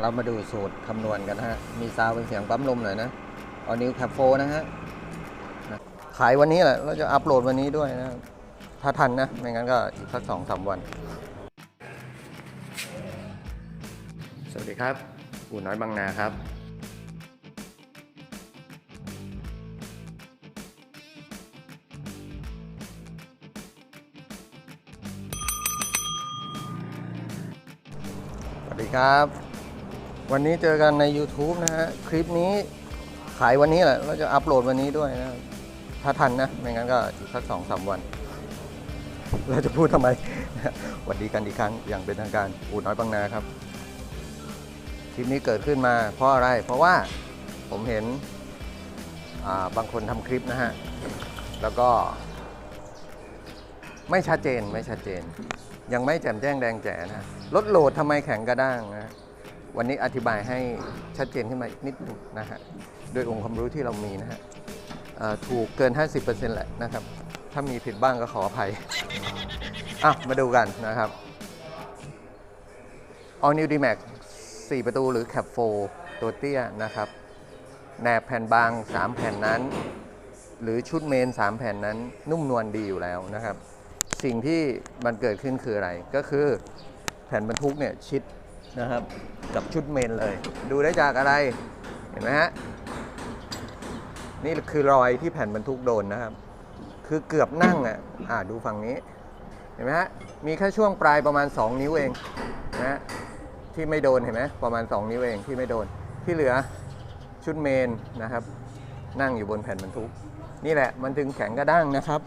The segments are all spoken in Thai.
เรามาดูสูตรคำนวณกันฮะ มีซาวเป็นเสียงปั๊มลมหน่อยนะ เอานิวแคปโฟนะฮะ ขายวันนี้แหละ เราจะอัปโหลดวันนี้ด้วยนะ ถ้าทันนะ ไม่งั้นก็อีกสักสองสามวัน สวัสดีครับ อู่น้อยบางนาครับ สวัสดีครับ วันนี้เจอกันใน YouTube นะฮะ คลิปนี้ขายวันนี้แหละเราจะอัปโหลดวันนี้ด้วยนะ ถ้าทันนะ ไม่งั้นก็อีกสักสองสามวัน เราจะพูดทำไมสวัสดีกันอีกครั้ง อย่างเป็นทางการอู่น้อยบางนาครับ คลิปนี้เกิดขึ้นมาเพราะอะไร เพราะว่าผมเห็นบางคนทำคลิปนะฮะ แล้วก็ไม่ชัดเจนไม่ชัดเจน ยังไม่แจ่มแจ้งแดงแจ๋นะรถโหลดทำไมแข็งกระด้างนะ วันนี้อธิบายให้ชัดเจนขึ้นมาอีกนิดหนึงนะฮะด้วยองค์ความรู้ที่เรามีนะฮะถูกเกิน 50%แหละนะครับ ถ้ามีผิดบ้างก็ขออภัยอะมาดูกันนะครับ All New D-Max 4 ประตูหรือ Cap 4ตัวเตี้ยนะครับแหนบแผ่นบาง 3 แผ่นนั้น หรือชุดเมน 3 แผ่นนั้น นุ่มนวลดีอยู่แล้วนะครับ สิ่งที่มันเกิดขึ้นคืออะไร ก็คือแผ่นบรรทุกเนี่ยชิด นะครับ กับชุดเมนเลย ดูได้จากอะไร เห็นไหมฮะ นี่คือรอยที่แผ่นบรรทุกโดนนะครับ คือเกือบนั่งอะอ่าดูฝั่งนี้ เห็นไหมฮะ มีแค่ช่วงปลายประมาณ 2 นิ้วเองนะฮะที่ไม่โดนเห็นไหมประมาณ 2 นิ้วเองที่ไม่โดน ที่เหลือชุดเมนนะครับ นั่งอยู่บนแผ่นบรรทุก นี่แหละมันถึงแข็งกระด้างนะครับ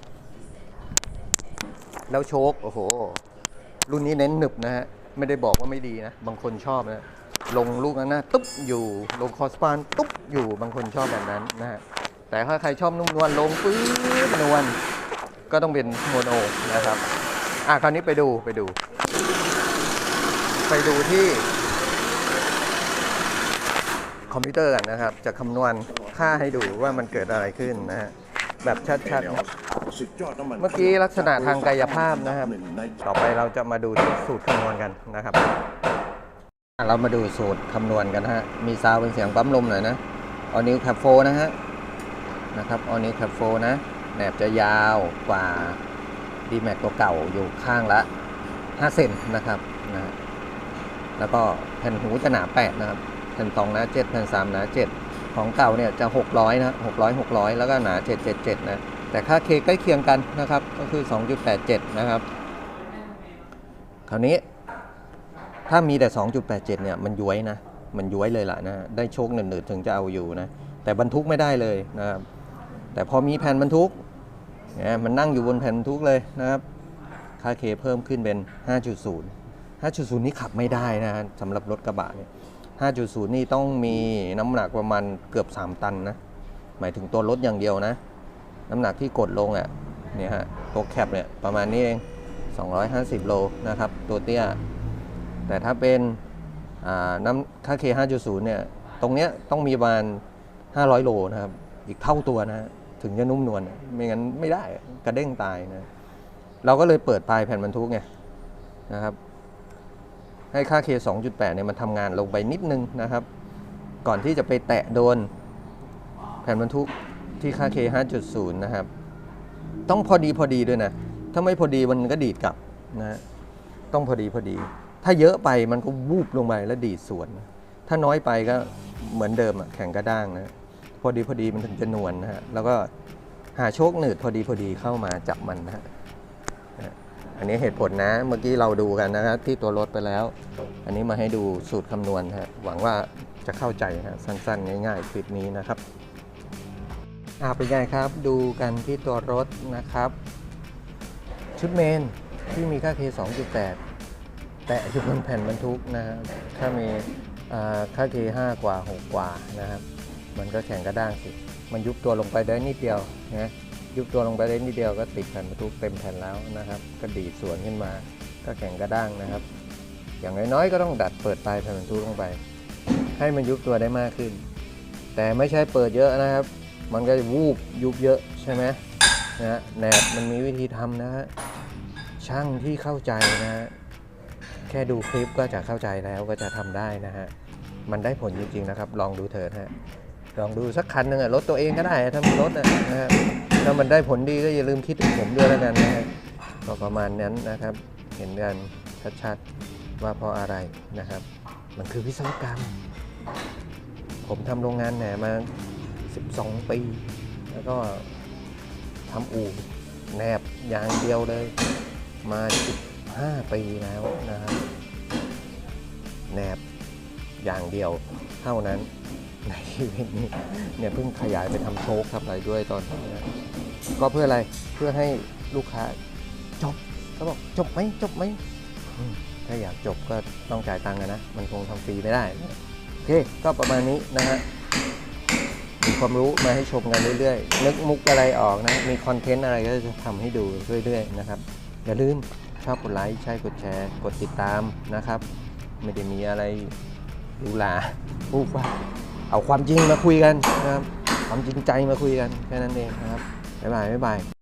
แล้วโชคโอ้โห รุ่นนี้เน้นหนึบนะฮะ ไม่ได้บอกว่าไม่ดีนะ บางคนชอบนะ ลงลูกนั้นนะตุ๊บอยู่ ลงคอสปานตุ๊บอยู่บางคนชอบแบบนั้นนะฮะแต่ถ้าใครชอบนุ่มนวลลงปื๊ดนวลก็ต้องเป็นโมโนนะครับอะคราวนี้ไปดูไปดู ไปดูที่คอมพิวเตอร์กันนะครับ จะคำนวณค่าให้ดูว่ามันเกิดอะไรขึ้นนะฮะ แบบชัดๆนะสุดยอดน้ำมันเมื่อกี้ลักษณะทางกายภาพนะครับหนึ่งในต่อไปเราจะมาดูที่สูตรคำนวณกันนะครับ เรามาดูสูตรคำนวณกันนะฮะ มีซาวด์เป็นเสียงปั๊มลมหน่อยนะออนิวแคปโฟนะฮะ นะครับออนิวแคปโฟนะ แหนบจะยาวกว่าดีแม็กตัวเก่าอยู่ข้างละ 5 เซนนะครับนะฮะแล้วก็แผ่นหูจะหนา 8 นะครับ แผ่นสองหนา7แผ่นสามหนา7 ของเก่าเนี่ยจะ 600 นะ 600 600 แล้วก็หนา 777 นะ แต่ค่าเคใกล้เคียงกันนะครับ ก็คือ 2.87 นะครับ คราวนี้ถ้ามีแต่ 2.87 เนี่ย มันย้วยนะ มันย้วยเลยล่ะนะ ได้โชคหนืดๆถึงจะเอาอยู่นะ แต่บรรทุกไม่ได้เลยนะครับ แต่พอมีแผ่นบรรทุกเนี่ยมันนั่งอยู่บนแผ่นบรรทุกเลยนะครับ ค่าเคเพิ่มขึ้นเป็น 5.0 5.0 นี่ขับไม่ได้นะสำหรับรถกระบะเนี่ย 5.0 นี่ต้องมีน้ำหนักประมาณเกือบ 3 ตันนะ หมายถึงตัวรถอย่างเดียวนะ น้ำหนักที่กดลงอะเนี่ยฮะตัวแคปเนี่ยประมาณนี้เอง 250 โลนะครับ ตัวเตี้ย แต่ถ้าเป็นอ่าน้ำค่าเค5.0 เนี่ย ตรงเนี้ยต้องมีประมาณ 500 โลนะครับ อีกเท่าตัวนะถึงจะนุ่มนวลไม่งั้นไม่ได้กระเด้งตายนะเราก็เลยเปิดปลายแผ่นบรรทุกไงนะครับ ให้ค่าเค2.8เนี่ยมันทำงานลงไปนิดนึงนะครับ ก่อนที่จะไปแตะโดนแผ่นบรรทุกที่ค่าเค5.0 นะครับ ต้องพอดีพอดีด้วยนะ ถ้าไม่พอดีมันก็ดีดกลับนะต้องพอดีพอดี ถ้าเยอะไปมันก็วูบลงไปแล้วดีดสวน ถ้าน้อยไปก็เหมือนเดิมอะแข็งกระด้างนะพอดีพอดีมันถึงจะนวลนะฮะแล้วก็หาโชคหนืดพอดีพอดีเข้ามาจับมันนะฮะนะ อันนี้เหตุผลนะ เมื่อกี้เราดูกันนะครับที่ตัวรถไปแล้ว อันนี้มาให้ดูสูตรคำนวณฮะ หวังว่าจะเข้าใจฮะ สั้นๆ ง่ายๆ คลิปนี้นะครับอาเป็นไงครับ ดูกันที่ตัวรถนะครับ ชุดเมนที่มีค่า K 2.8 แต่อยู่บนแผ่นบรรทุกนะฮะถ้ามีอ่าค่า K 5กว่า 6 กว่านะครับ มันก็แข็งกระด้างสิ มันยุบตัวลงไปได้นิดเดียวนะ ยุบตัวลงไปได้นิดเดียวก็ติดแผ่นบรรทุกเต็มแผ่นแล้วนะครับ ก็ดีดสวนขึ้นมา ก็แข็งกระด้างนะครับ อย่างน้อยๆก็ต้องดัดเปิดปลายแผ่นบรรทุกลงไป ให้มันยุบตัวได้มากขึ้น แต่ไม่ใช่เปิดเยอะนะครับ มันก็จะวูบยุบเยอะใช่ไหมนะฮะแหนบมันมีวิธีทำนะฮะช่างที่เข้าใจนะฮะแค่ดูคลิปก็จะเข้าใจแล้วก็จะทำได้นะฮะมันได้ผลจริงๆนะครับ ลองดูเถิดฮะลองดูสักคันหนึ่งอะรถตัวเองก็ได้ถ้ามีรถอะนะฮะ ถ้ามันได้ผลดีก็อย่าลืมคิดถึงผมด้วยแล้วกันนะฮะก็ประมาณนั้นนะครับ เห็นกันชัดๆว่าเพราะอะไรนะครับ มันคือวิศวกรรม ผมทำโรงงานแหนมา 12 ปี แล้วก็ทำอู่แนบอย่างเดียวเลย มา 15 ปีแล้วนะครับแนบอย่างเดียวเท่านั้น ในชีวิตนี้เนี่ยเพิ่งขยายไปทำโชคครับอะไรด้วยตอนนี้นะก็เพื่ออะไรเพื่อให้ลูกค้าจบเขาบอกจบไหมจบไหมอืมถ้าอยากจบก็ต้องจ่ายตังค์อะนะ มันคงทำฟรีไม่ได้ โอเค ก็ประมาณนี้นะฮะ มีความรู้มาให้ชมกันเรื่อยๆ นึกมุกอะไรออกนะ มีคอนเทนต์อะไรก็จะทำให้ดูเรื่อยๆนะครับ อย่าลืมชอบกดไลค์ใช่กดแชร์ กดติดตามนะครับ ไม่ได้มีอะไรหรูหราฟูฟ้า เอาความจริงมาคุยกันนะครับความจริงใจมาคุยกันแค่นั้นเองนะครับบ๊ายบายบ๊ายบาย